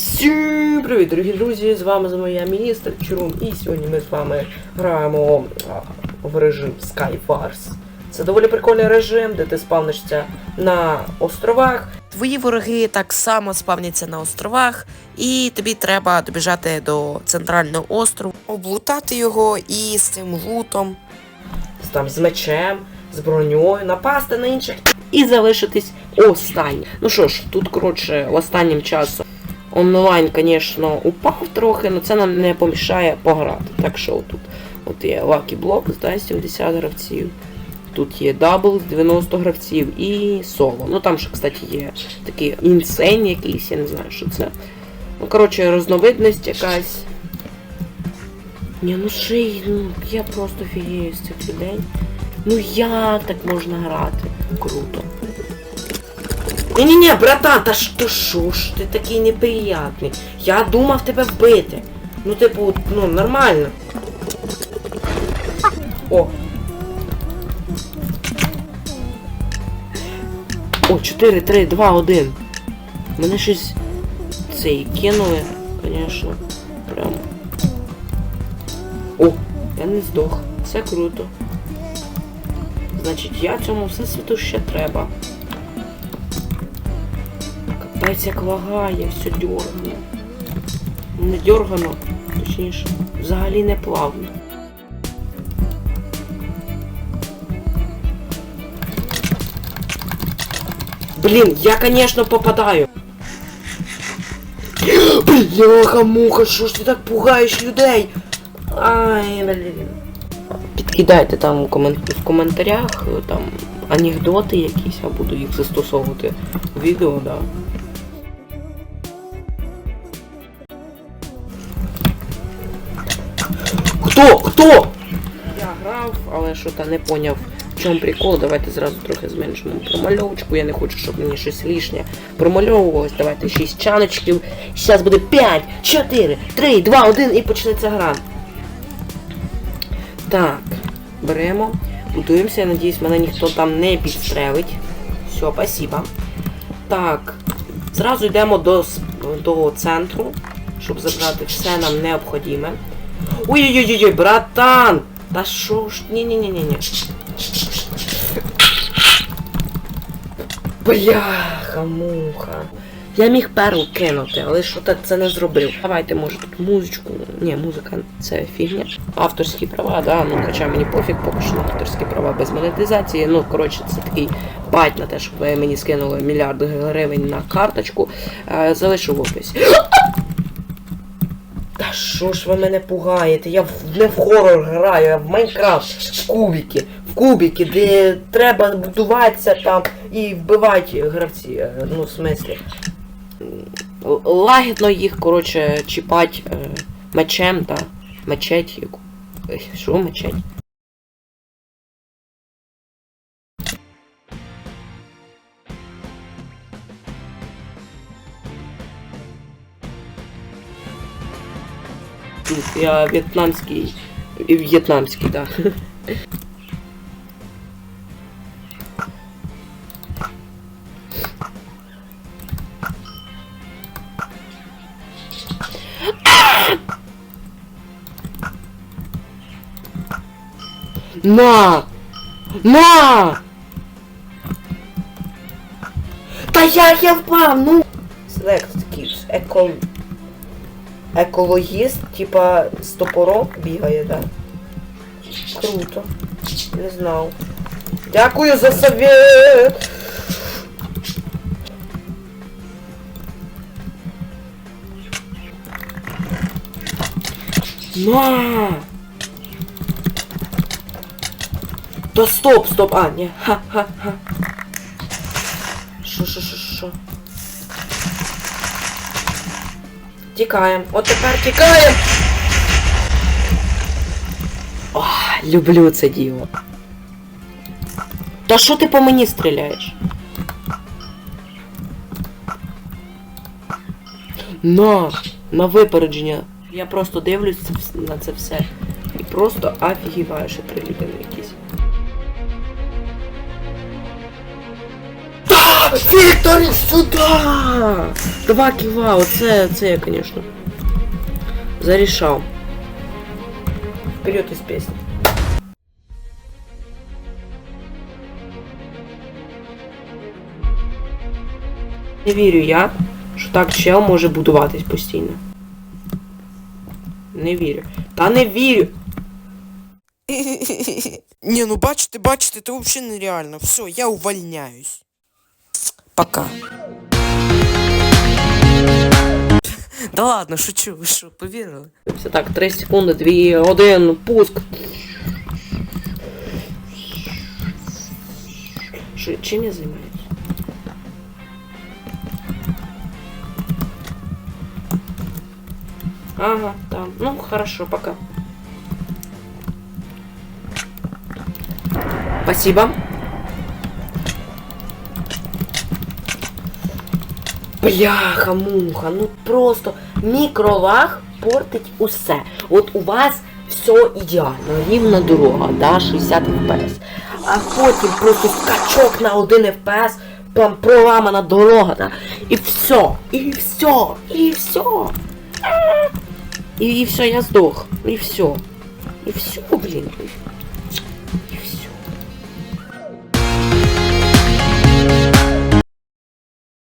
Всім привіт, дорогі друзі! З вами знову я міністр Чурун, і сьогодні ми з вами граємо в режим Skywars. Це доволі прикольний режим, де ти спавнишся на островах. Твої вороги так само спавняться на островах, і тобі треба добіжати до центрального острову, облутати його і з цим лутом. Там з мечем, з броньою, напасти на інших і залишитись останнім. Ну що ж, тут, коротше, останнім часом онлайн, звісно, упав трохи, але це нам не помішає пограти. Так що тут от є Lucky Block, да, 70 гравців. Тут є дабл з 90 гравців і соло. Ну там ще, кстати, є такий інсейн якийсь, я не знаю, що це. Ну, коротше, розновидність якась. Ні, ну ший, ну я просто фігію з цих людей. Ну як так можна грати? Круто. Ні-ні-ні, братан, та що що ж ти такий неприятний? Я думав тебе вбити. Ну, типу, ну, нормально. О. О, 4, 3, 2, 1. Мене щось цей кинули, звісно. Прям. О, я не здох. Це круто. Значить, я цьому всесвіту ще треба. Капець як лагає, все дьоргано. Не дьоргано, точніше, взагалі не плавно. Блін, я, конечно, попадаю. Бляха, муха, що ж ти так пугаєш людей? Ай, блін. Підкидайте там в коментарях там анекдоти якісь, я буду їх застосовувати в відео, да. Хто? Хто? Я грав, але що то не поняв, в чому прикол. Давайте зразу трохи зменшимо промальовочку. Я не хочу, щоб мені щось лишнє промальовувалось. Давайте 6 чаночків. Зараз буде 5, 4, 3, 2, 1 і почнеться гра. Так, беремо, будуємося, я надіюсь, мене ніхто там не підстрелить. Все, спасибо. Так, зразу йдемо до, до центру, щоб забрати все нам необхідне. Ой-ой-ой, братан! Та що ж? Ні-ні-ні-ні-ні. Бляха, муха. Я міг перл кинути, але що так це не зробив. Давайте, може, тут музичку. Ні, музика це фігня. Авторські права, да, ну хоча мені пофіг, поки що на авторські права без монетизації. Ну, коротше, це такий бать на те, щоб мені скинули мільярд гривень на карточку. Е, залишу в описі. Та що ж ви мене пугаєте? Я не в хорор граю, я в Майнкрафт, в кубики, в кубики, де треба будуватися там і вбивати гравці. е, Ну, в смислі. Лагідно їх, коротше, чіпать е, мечем та мечеть. яку- Що мечеть? Тут я в'єтнамський. В'єтнамський, так. Да. На! На! Та як я впав, ну! Select keeps. Еко... Екологіст, типа з топором бігає, да? Круто. Не знав. Дякую за совет! На! Да стоп, стоп, а, ні, ха-ха-ха. Шо, Тікаємо. От тепер тікаємо. О, люблю це діло. Та що ти по мені стріляєш? На, на випередження. Я просто дивлюсь на це все. І просто офігіваю, що людини якісь. Віктор! Та сюди! Два кіла, оце, це я, конечно. Зарішав. Вперед із пісні. Не вірю я, що так чел може будуватись постійно. Не вірю. Та не вірю. Не, ну бачите, бачите, это вообще нереально. Все, я увольняюсь. Пока. Да ладно, шучу, ви що, повірили? Все так, 3 секунди, 2, 1, пуск. Що, чим я займаюсь? Ага, там. Ну, хорошо, пока. Спасибо. Бляха, муха, ну просто мікролаг портить усе. От у вас все ідеально, рівна дорога, да, 60 FPS. А потім просто скачок на 1 FPS, там проламана дорога, да, і все, і все, і все. І, і все, я здох. І все. І все, блін.